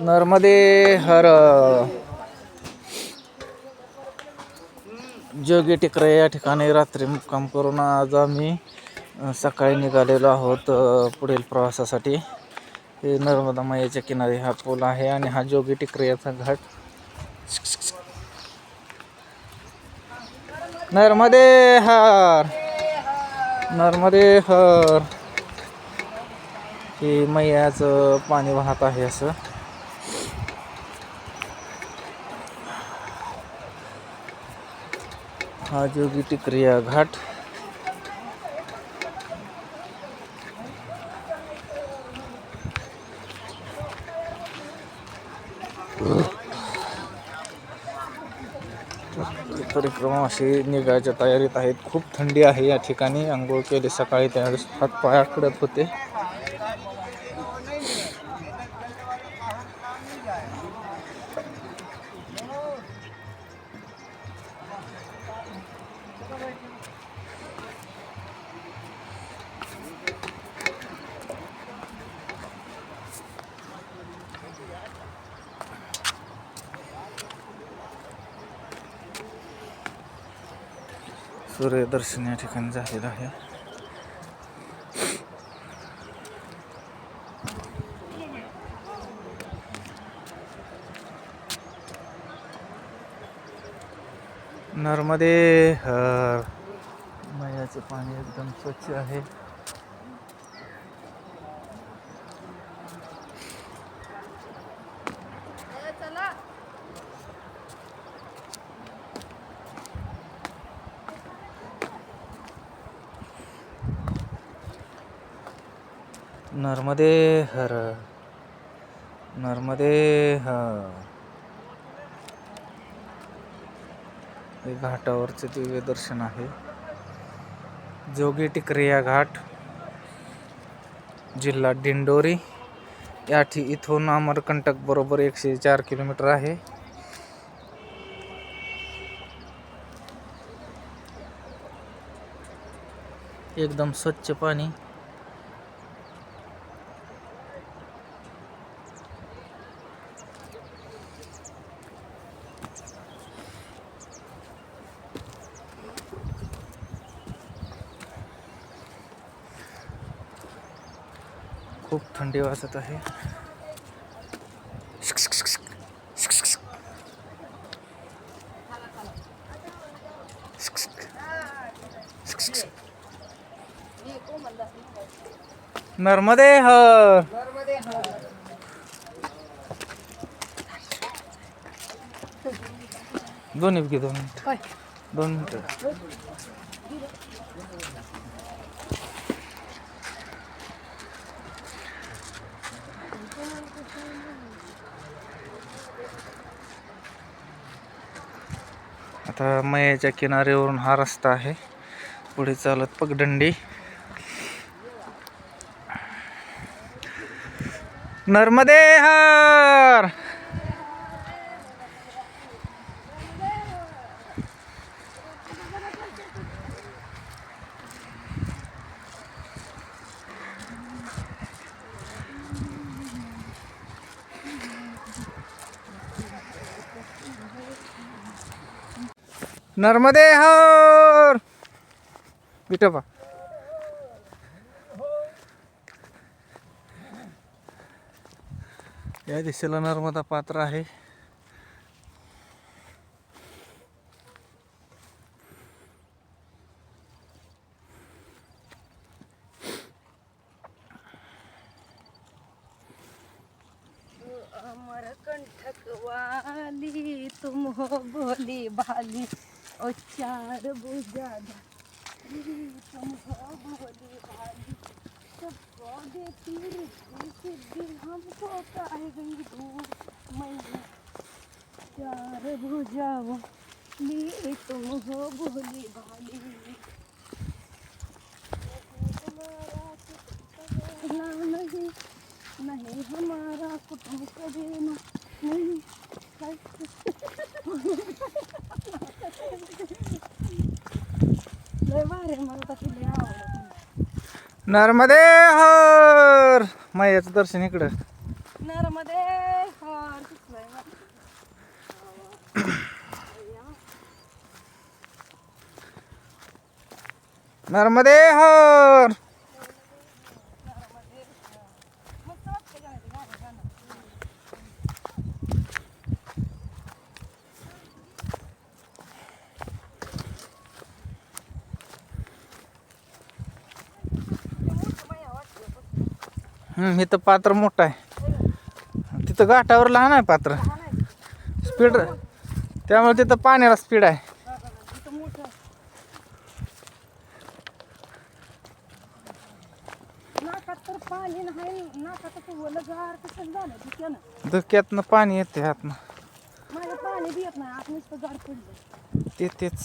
नर्मदे हर. जोगी टिकरे या ठिकाणी रात्री मुक्काम करून आज आम्ही सकाळी निघालेलो आहोत पुढील प्रवासासाठी. हे नर्मदा मायाच्या किनारी हा पूल आहे आणि हा जोगी टिकरे याचा घाट. नर्मदे हर. नर्मदे हर. हे मैयाचं पाणी वाहत आहे असं. हा जोगी टिकरिया घाट. परिक्रमा अशी निघायच्या तयारीत आहेत. खूप थंडी आहे या ठिकाणी. आंघोळ केली सकाळी त्यावेळेस. हात पाय आकडत होते. सूर्यदर्शन या ठिकाणी झालेलं आहे. नर्मदे हर पाणी एकदम स्वच्छ आहे. नर्मदे हर नर्मदे हर हे घाटावरचे दिव्य दर्शन आहे. जोगी टिकरिया घाट जिल्हा दिंडोरी या ठी इथून अमरकंटक बरोबर एकशे चार किलोमीटर आहे. एकदम स्वच्छ पाणी. थंडी वाजत आहे. नर्मदे हर दोन घे दोन मिनिट. दोन मिनिट. आता मयाच्या किनाऱ्यावरून हा रस्ता आहे. पुढे चालत पगडंडी नर्मदे हर! नर्मदे हर. विठोबा या दिशेला नर्मदा पात्र आहे. अमर कंठक वाली तुम हो भोली भाली ओ चार बुझा तुम हो भोली भाली सबको देती रिद्धि सिद्धि हमको काहे गई दूर मैया चार भुजाओ ली तुम हो भोली नर्मदे हर! मयाचं दर्शन इकडं. नर्मदे हर. नर्मदे हर मस्त वाटतं गाणं ते गाणं गाणं. ते मोठं माया वाटलं, हम्म, इथं पात्र मोठं आहे. तिथं घाटावर लहान आहे पात्र. स्पीड त्यामुळे तिथं पाण्याला स्पीड आहे. बघा ना, इथं मोठं आहे. नाकात तर पाणी नाही नाकात तर ओलं गार कसं झालं तिथं धुक्यातनं पाणी येते आतनं माझं पाणी बी येत नाही आत नुसतं गार पडलं ते तेच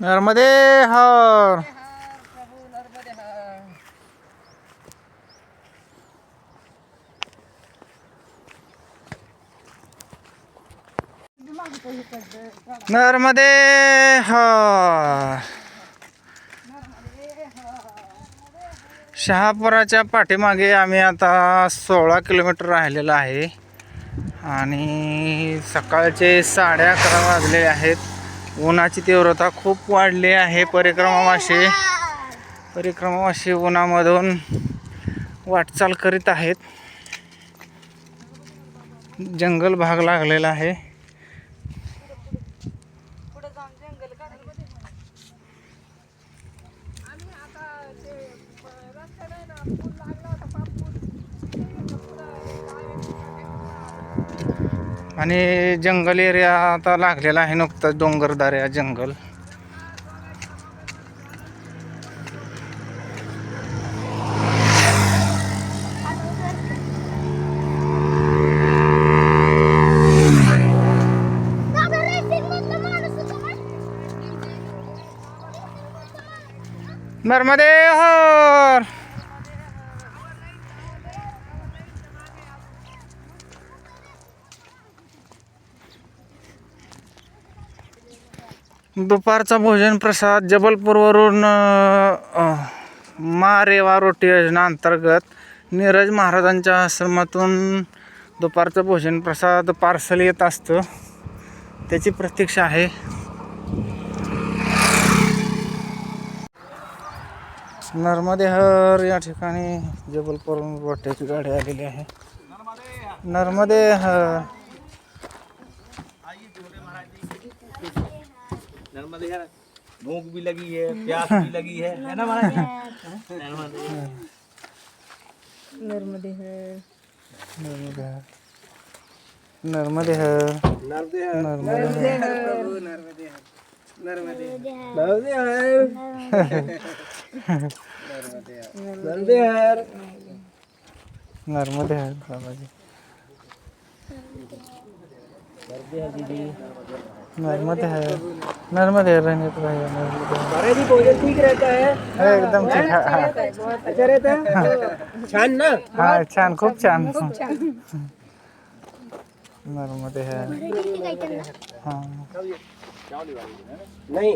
नर्मदे हर। नर्मदे हर। शहापुराच्या पाठीमागे आम्ही आता सोळा किलोमीटर राहिलेलं आहे. आणि सकाळचे साडे अकरा वाजले आहेत. उन्हाची तीव्रता खूप वाढली आहे. परिक्रमावाशी परिक्रमावाशी उन्हामधून वाटचाल करीत आहेत. जंगल भाग लागलेला आहे पुढे जाऊन जंगल काढायला आम्ही आता ते ब- रस्त्याला आहे ना पूल लागला होता पाप पूल ते इथं पुढं आणि जंगल एरिया आता लागलेला आहे नुकताच डोंगरदाऱ्या जंगल. नर्मदे हर! दुपारचा भोजन प्रसाद जबलपूरवरून अ, मा रेवा रोटी योजना अंतर्गत नीरज महाराजांच्या आश्रमातून दुपारचं भोजन प्रसाद पार्सल येत असतं. त्याची प्रतीक्षा आहे. नर्मदे हर या ठिकाणी जबलपूरवरून रोट्याची गाडी आलेली आहे. नर्मदे हर नर्मदे यार भूख भी लगी है प्यास भी लगी है है ना महाराज नर्मदे नर्मदे है नर्मदे हर नर्मदे हर नर्मदे नर्मदे नर्मदे यार नर्मदे हर बाबाजी नर्मदे हर नर्मदे हर रणजित भैया नर्मदे हर. महाराज जी भोजन ठीक रहता है। हे एकदम ठीक हा, हा. अच्छा रहता है। छान ना? हा छान खूप छान। नर्मदे हर हा। नहीं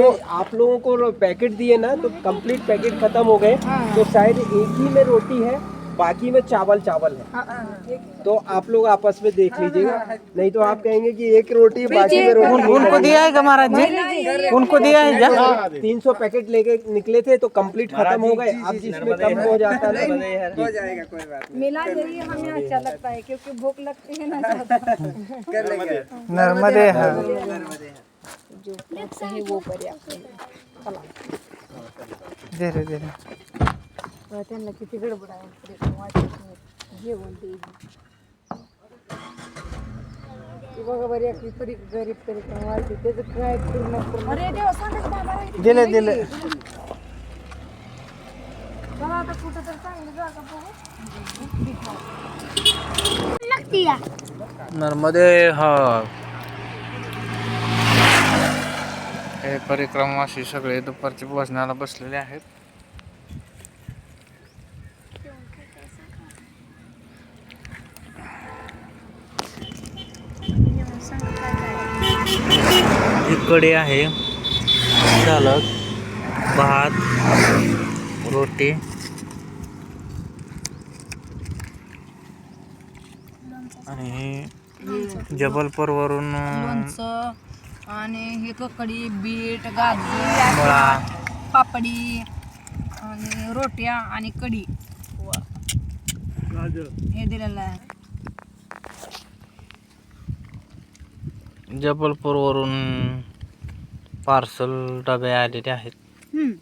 ये आप लोगों को पैकेट दिए ना तो कंप्लीट पैकेट खत्म हो गए। तो शायद एक ही में रोटी है। बाकी में चावल चावल है। तो आप लोग आपस में देख लीजिएगा। नहीं तो आप कहेंगे कि एक रोटी बाकी में रोटी नहीं उनको दिया है महाराज जी? उनको दिया है तीन सौ पैकेट लेके निकले थे तो कंप्लीट खत्म हो गए। अब जिसमें कम हो। जाता है। हो। जाएगा कोई बात मिला यही हमें अच्छा लगता है क्योंकि भूख लगती है ना ज़्यादा। कर लेंगे। नर्मदे। हा। जो है वो पर्याप्त दे रे दे रे त्यांना किती गडबड आहे इकडे. वाटत नाही. जेवण ते बघा बरी आपली तरी गरीब तरी पण वाटते त्याचं काय पूर्ण पूर्ण अरे देवा सांगत बाबा दिले दिले. चला आता कुठं तर चांगली जागा बघू. नर्मदे हा. हे परिक्रमावासी सगळे दुपारच्या भोजनाला बसलेले आहेत. इकडे आहे. सलग भात रोटी. आणि हे जबलपूरवरून आणि हे ककडी बीट गाजर पापडी आणि रोट्या आणि कढी. हे दिलेलं आहे. जबलपूरवरून पार्सल डबे आलेले आहेत हम्म.